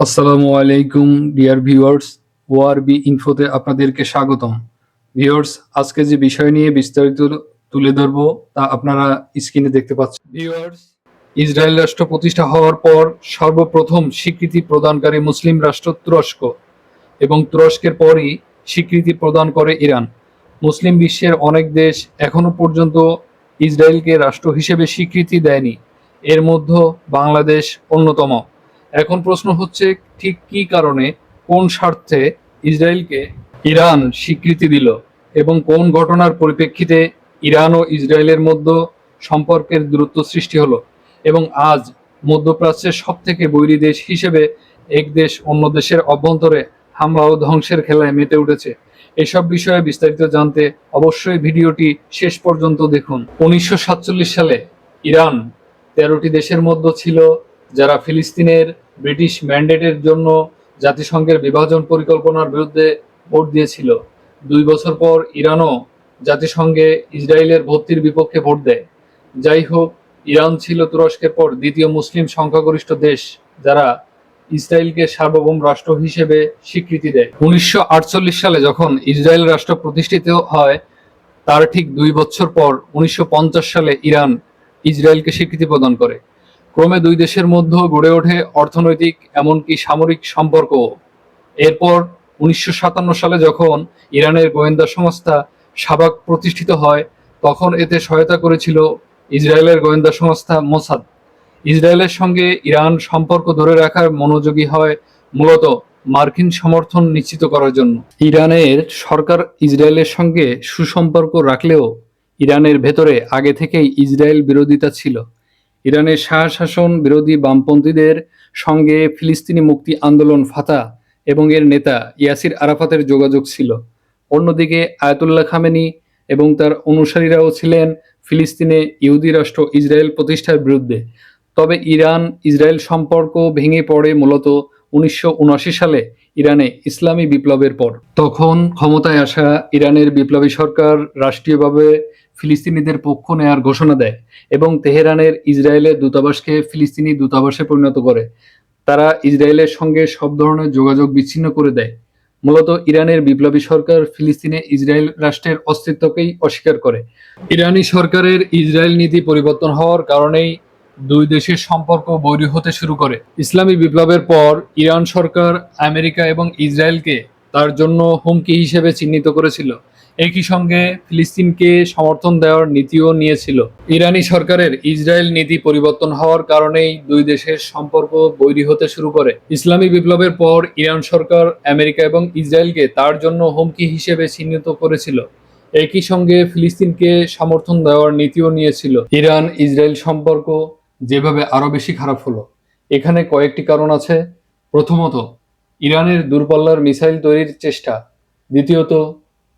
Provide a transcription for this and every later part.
আসসালামু আলাইকুম, dear viewers. ওআরবি ইনফোতে আপনাদেরকে স্বাগতম। ভিউয়ার্স, আজকে যে বিষয় নিয়ে বিস্তারিত তুলে ধরবো, তা আপনারা স্ক্রিনে দেখতে পাচ্ছেন। ভিউয়ার্স, ইসরায়েল রাষ্ট্র প্রতিষ্ঠা হওয়ার পর সর্বপ্রথম স্বীকৃতি প্রদানকারী মুসলিম রাষ্ট্র তুরস্ক এবং তুরস্কের পরই স্বীকৃতি প্রদান করে ইরান। মুসলিম বিশ্বের অনেক দেশ এখনও পর্যন্ত ইসরায়েলকে রাষ্ট্র হিসেবে স্বীকৃতি দেয়নি। এর মধ্যে বাংলাদেশ অন্যতম। এখন প্রশ্ন হচ্ছে, ঠিক কি কারণে, কোন স্বার্থে ইসরায়েলকে ইরান স্বীকৃতি দিল এবং কোন ঘটনার পরিপ্রেক্ষিতে ইরান ও ইসরায়েলের মধ্যে সম্পর্কের দূরত্ব সৃষ্টি হলো? এবং আজ মধ্যপ্রাচ্যের সব থেকে বৈরী দেশ হিসেবে এক দেশ অন্য দেশের অভ্যন্তরে হামলা ও ধ্বংসের খেলায় মেতে উঠেছে। এসব বিষয়ে বিস্তারিত জানতে অবশ্যই ভিডিওটি শেষ পর্যন্ত দেখুন। উনিশশো সাতচল্লিশ সালে ইরান তেরোটি দেশের মধ্যে ছিল যারা ফিলিস্তিনের ব্রিটিশ ম্যান্ডেটের জন্য জাতিসংঘের বিভাজন পরিকল্পনার বিরুদ্ধে ভোট দিয়েছিল, দুই বছর পর ইরানও জাতিসংঘে ইসরায়েলের ভর্তির বিপক্ষে ভোট দেয়। যাই হোক, ইরান ছিল তুরস্কের পর দ্বিতীয় মুসলিম সংখ্যাগরিষ্ঠ দেশ, যারা ইসরায়েলকে সার্বভৌম রাষ্ট্র হিসেবে স্বীকৃতি দেয়। উনিশশো আটচল্লিশ সালে যখন ইসরায়েল রাষ্ট্র প্রতিষ্ঠিত হয়, তার ঠিক দুই বছর পর উনিশশো পঞ্চাশ সালে ইরান ইসরায়েলকে স্বীকৃতি প্রদান করে। ক্রমে দুই দেশের মধ্যে গড়ে ওঠে অর্থনৈতিক, এমনকি সামরিক সম্পর্ক। এরপর উনিশশো সাতান্ন সালে যখন ইরানের গোয়েন্দা সংস্থা সাবাক প্রতিষ্ঠিত হয়, তখন এতে সহায়তা করেছিল ইসরায়েলের গোয়েন্দা সংস্থা মোসাদ। ইসরায়েলের সঙ্গে ইরান সম্পর্ক ধরে রাখার মনোযোগী হয় মূলত মার্কিন সমর্থন নিশ্চিত করার জন্য। ইরানের সরকার ইসরায়েলের সঙ্গে সুসম্পর্ক রাখলেও ইরানের ভেতরে আগে থেকেই ইসরায়েল বিরোধিতা ছিল। ইরানের শাহ শাসন বিরোধী বামপন্থীদের সঙ্গে ফিলিস্তিনি মুক্তি আন্দোলন ফাতা এবং এর নেতা ইয়াসির আরাফাতের যোগাযোগ ছিল। অন্যদিকে আয়াতুল্লাহ খামেনি এবং তার অনুসারীরাও ছিলেন ফিলিস্তিনে ইহুদি রাষ্ট্র ইসরায়েল প্রতিষ্ঠার বিরুদ্ধে। তবে ইরান ইসরায়েল সম্পর্ক ভেঙে পড়ে মূলত উনিশশো উনআশি সালে ইরানে ইসলামী বিপ্লবের পর। তখন ক্ষমতায় আসা ইরানের বিপ্লবী সরকার রাষ্ট্রীয়ভাবে ফিলিস্তিনিদের পক্ষ নেয়ার ঘোষণা দেয় এবং তেহরানের ইসরায়েলের দূতাবাসকে ফিলিস্তিনি দূতাবাসে পরিণত করে। তারা ইসরায়েলের সঙ্গে সব ধরনের যোগাযোগ বিচ্ছিন্ন করে দেয়। মূলত ইরানের বিপ্লবী সরকার ফিলিস্তিনে ইসরায়েল রাষ্ট্রের অস্তিত্বকেই অস্বীকার করে। ইরানি সরকারের ইসরায়েল নীতি পরিবর্তন হওয়ার কারণেই দুই দেশের সম্পর্ক বৈরী হতে শুরু করে। ইসলামী বিপ্লবের পর ইরান সরকার আমেরিকা এবং ইসরায়েলকে তার জন্য হুমকি হিসেবে চিহ্নিত করেছিল। একই সঙ্গে ফিলিস্তিনকে সমর্থন দেওয়ার নীতিও নিয়েছিল। ইরানি সরকারের ইসরায়েল নীতি পরিবর্তন হওয়ার কারণেই দুই দেশের সম্পর্ক বৈরী হতে শুরু করে। ইসলামী বিপ্লবের পর ইরান সরকার আমেরিকা এবং ইসরায়েলকে তার জন্য হুমকি হিসেবে চিহ্নিত করেছিল। একই সঙ্গে ফিলিস্তিনকে সমর্থন দেওয়ার নীতিও নিয়েছিল। ইরান ইসরায়েল সম্পর্ক যেভাবে আরও বেশি খারাপ হলো, এখানে কয়েকটি কারণ আছে। প্রথমত, ইরানের দূরপাল্লার মিসাইল তৈরির চেষ্টা। দ্বিতীয়ত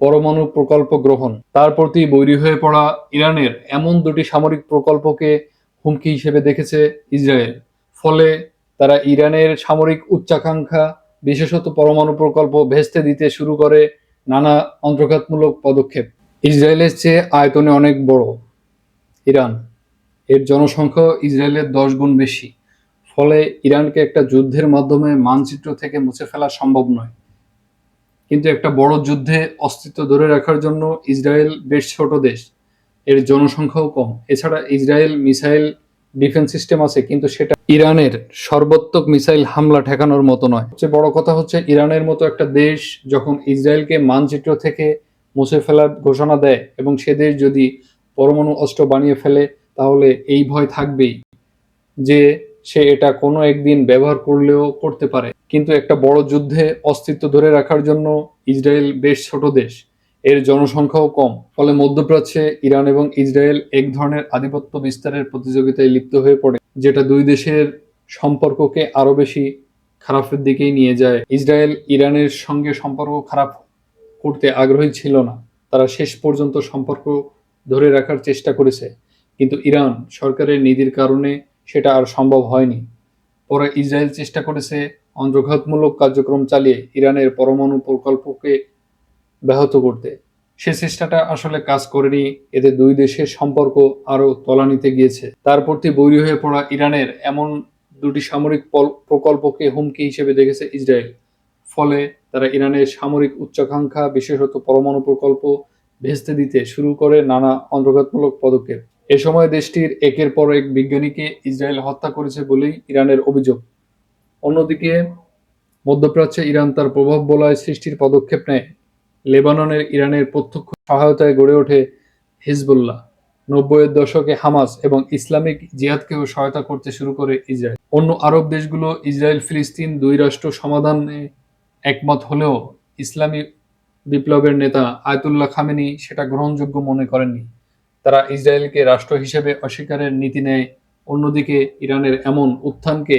পরমাণু প্রকল্প গ্রহণ। তার প্রতি বৈরী হয়ে পড়া ইরানের এমন দুটি সামরিক প্রকল্পকে হুমকি হিসেবে দেখেছে ইসরায়েল। ফলে তারা ইরানের সামরিক উচ্চাকাঙ্ক্ষা, বিশেষত পরমাণু প্রকল্প ভেস্তে দিতে শুরু করে নানা অন্তর্ঘাতমূলক পদক্ষেপ। ইসরায়েলের চেয়ে আয়তনে অনেক বড় ইরান। এর জনসংখ্যা ইসরায়েলের দশ গুণ বেশি। ফলে ইরানকে একটা যুদ্ধের মাধ্যমে মানচিত্র থেকে মুছে ফেলা সম্ভব নয়। কিন্তু একটা বড় যুদ্ধে অস্তিত্ব ধরে রাখার জন্য ইসরায়েল বেশ ছোট দেশ। এর জনসংখ্যাও কম। এছাড়া ইসরায়েল মিসাইল ডিফেন্স সিস্টেম আছে, কিন্তু সেটা ইরানের সর্বাত্মক মিসাইল হামলা ঠেকানোর মতো নয়। সবচেয়ে বড় কথা হচ্ছে ইরানের মতো একটা দেশ যখন ইসরায়েলকে মানচিত্র থেকে মুছে ফেলার ঘোষণা দেয় এবং সে দেশ যদি পরমাণু অস্ত্র বানিয়ে ফেলে, তাহলে এই ভয় থাকবেই যে সে এটা কোনো একদিন ব্যবহার করলেও করতে পারে। কিন্তু একটা বড় যুদ্ধে অস্তিত্ব ধরে রাখার জন্য ইসরায়েল বেশ ছোট দেশ। এর জনসংখ্যাও কম। ফলে মধ্যপ্রাচ্যে ইরান এবং ইসরায়েল এক ধরনের আধিপত্য বিস্তারের প্রতিযোগিতায় লিপ্ত হয়ে পড়ে, যেটা দুই দেশের সম্পর্ককে আরও বেশি খারাপের দিকেই নিয়ে যায়। ইসরায়েল ইরানের সঙ্গে সম্পর্ক খারাপ করতে আগ্রহী ছিল না। তারা শেষ পর্যন্ত সম্পর্ক ধরে রাখার চেষ্টা করেছে। কিন্তু ইরান সরকারের নীতির কারণে সেটা আর সম্ভব হয়নি। পরে ইসরায়েল চেষ্টা করেছে অন্তর্ঘাতমূলক কার্যক্রম চালিয়ে ইরানের পরমাণু প্রকল্পকে ব্যাহত করতে। সে চেষ্টাটা আসলে কাজ করেনি, এতে দুই দেশের সম্পর্ক আরও তলানিতে গিয়েছে। তার প্রতি বৈরী হয়ে পড়া ইরানের এমন দুটি সামরিক প্রকল্পকে হুমকি হিসেবে দেখেছে ইসরায়েল। ফলে তারা ইরানের সামরিক উচ্চাকাঙ্ক্ষা, বিশেষত পরমাণু প্রকল্প ভেস্তে দিতে শুরু করে নানা অন্তর্ঘাতমূলক পদক্ষেপ। এ সময় দেশটির একের পর এক বিজ্ঞানীকে ইসরায়েল হত্যা করেছে বলেই ইরানের অভিযোগ। অন্যদিকে মধ্যপ্রাচ্যে ইরান তার প্রভাব বলয় সৃষ্টির পদক্ষেপ নেয়। লেবাননের ইরানের প্রত্যক্ষ সহায়তায় গড়ে ওঠে হিজবুল্লাহ। নব্বইয়ের দশকে হামাস এবং ইসলামিক জিহাদকেও সহায়তা করতে শুরু করে ইসরায়েল। অন্য আরব দেশগুলো ইসরায়েল ফিলিস্তিন দুই রাষ্ট্র সমাধানে একমত হলেও ইসলামী বিপ্লবের নেতা আয়তুল্লাহ খামেনি সেটা গ্রহণযোগ্য মনে করেননি। তারা ইসরায়েলকে রাষ্ট্র হিসেবে অস্বীকারের নীতি নেয়। অন্যদিকে ইরানের এমন উত্থানকে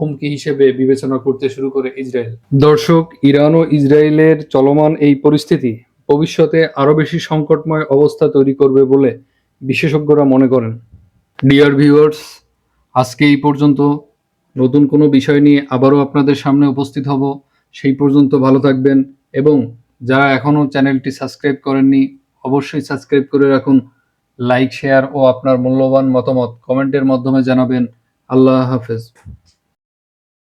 হুমকি হিসেবে বিবেচনা করতে শুরু করে ইসরায়েল। দর্শক, ইরান ও ইসরায়েলের চলমান এই পরিস্থিতি ভবিষ্যতে আরও বেশি সংকটময় অবস্থা তৈরি করবে বলে বিশেষজ্ঞরা মনে করেন। ডিয়ার ভিউয়ার্স আজকে এই পর্যন্ত। নতুন কোনো বিষয় নিয়ে আবারও আপনাদের সামনে উপস্থিত হব। সেই পর্যন্ত ভালো থাকবেন এবং যারা এখনও চ্যানেলটি সাবস্ক্রাইব করেননি, অবশ্যই সাবস্ক্রাইব করে রাখুন। লাইক, শেয়ার ও আপনার মূল্যবান মতামত কমেন্টের মাধ্যমে জানাবেন। আল্লাহ হাফেজ।